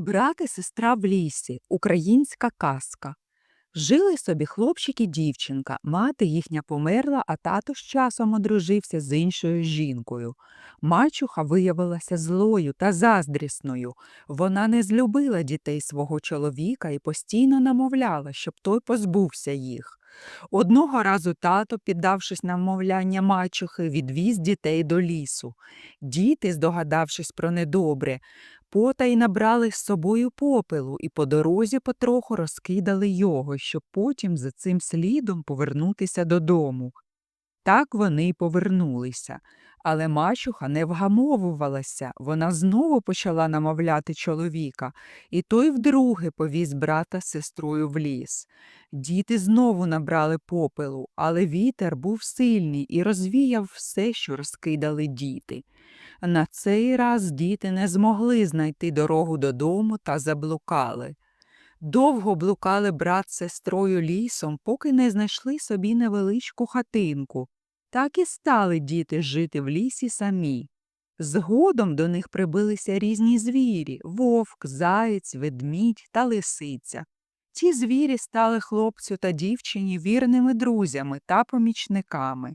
Брат і сестра в лісі. Українська казка. Жили собі хлопчик і дівчинка. Мати їхня померла, а тато з часом одружився з іншою жінкою. Мачуха виявилася злою та заздрісною. Вона не злюбила дітей свого чоловіка і постійно намовляла, щоб той позбувся їх. Одного разу тато, піддавшись на вмовляння мачухи, відвіз дітей до лісу. Діти, здогадавшись про недобре, потай набрали з собою попелу і по дорозі потроху розкидали його, щоб потім за цим слідом повернутися додому. Так вони й повернулися. Але мачуха не вгамовувалася, вона знову почала намовляти чоловіка, і той вдруге повіз брата з сестрою в ліс. Діти знову набрали попелу, але вітер був сильний і розвіяв все, що розкидали діти. На цей раз діти не змогли знайти дорогу додому та заблукали. Довго блукали брат з сестрою лісом, поки не знайшли собі невеличку хатинку. Так і стали діти жити в лісі самі. Згодом до них прибилися різні звірі вовк, заєць, ведмідь та лисиця. Ті звірі стали хлопцю та дівчині вірними друзями та помічниками.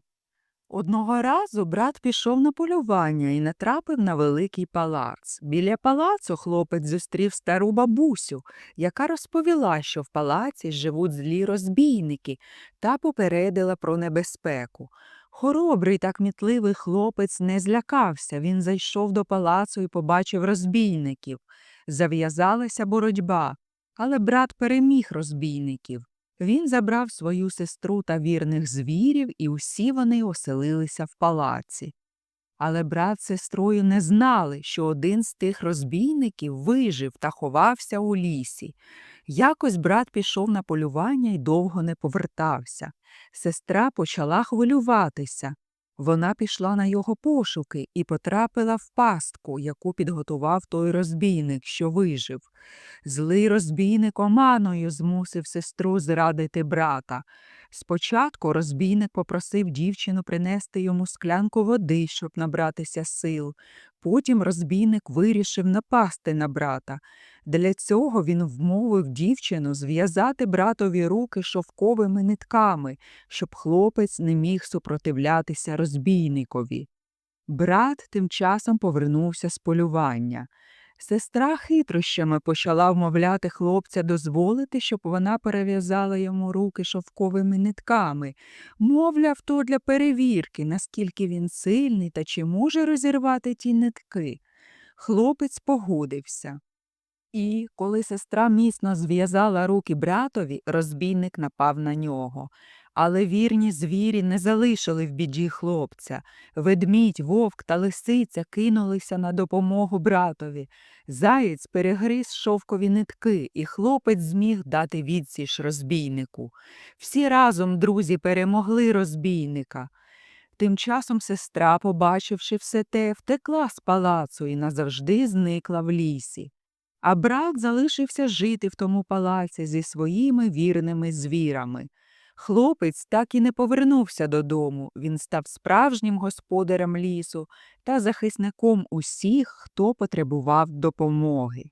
Одного разу брат пішов на полювання і натрапив на великий палац. Біля палацу хлопець зустрів стару бабусю, яка розповіла, що в палаці живуть злі розбійники, та попередила про небезпеку. Хоробрий та кмітливий хлопець не злякався. Він зайшов до палацу і побачив розбійників. Зав'язалася боротьба, але брат переміг розбійників. Він забрав свою сестру та вірних звірів, і усі вони оселилися в палаці. Але брат з сестрою не знали, що один з тих розбійників вижив та ховався у лісі. Якось брат пішов на полювання і довго не повертався. Сестра почала хвилюватися. Вона пішла на його пошуки і потрапила в пастку, яку підготував той розбійник, що вижив. Злий розбійник оманою змусив сестру зрадити брата. Спочатку розбійник попросив дівчину принести йому склянку води, щоб набратися сил. Потім розбійник вирішив напасти на брата. Для цього він вмовив дівчину зв'язати братові руки шовковими нитками, щоб хлопець не міг супротивлятися розбійникові. Брат тим часом повернувся з полювання. Сестра хитрощами почала вмовляти хлопця дозволити, щоб вона перев'язала йому руки шовковими нитками, мовляв, то для перевірки, наскільки він сильний та чи може розірвати ті нитки. Хлопець погодився. І, коли сестра міцно зв'язала руки братові, розбійник напав на нього. Але вірні звірі не залишили в біді хлопця. Ведмідь, вовк та лисиця кинулися на допомогу братові. Заєць перегриз шовкові нитки, і хлопець зміг дати відсіч розбійнику. Всі разом друзі перемогли розбійника. Тим часом сестра, побачивши все те, втекла з палацу і назавжди зникла в лісі. А брат залишився жити в тому палаці зі своїми вірними звірами. Хлопець так і не повернувся додому. Він став справжнім господарем лісу та захисником усіх, хто потребував допомоги.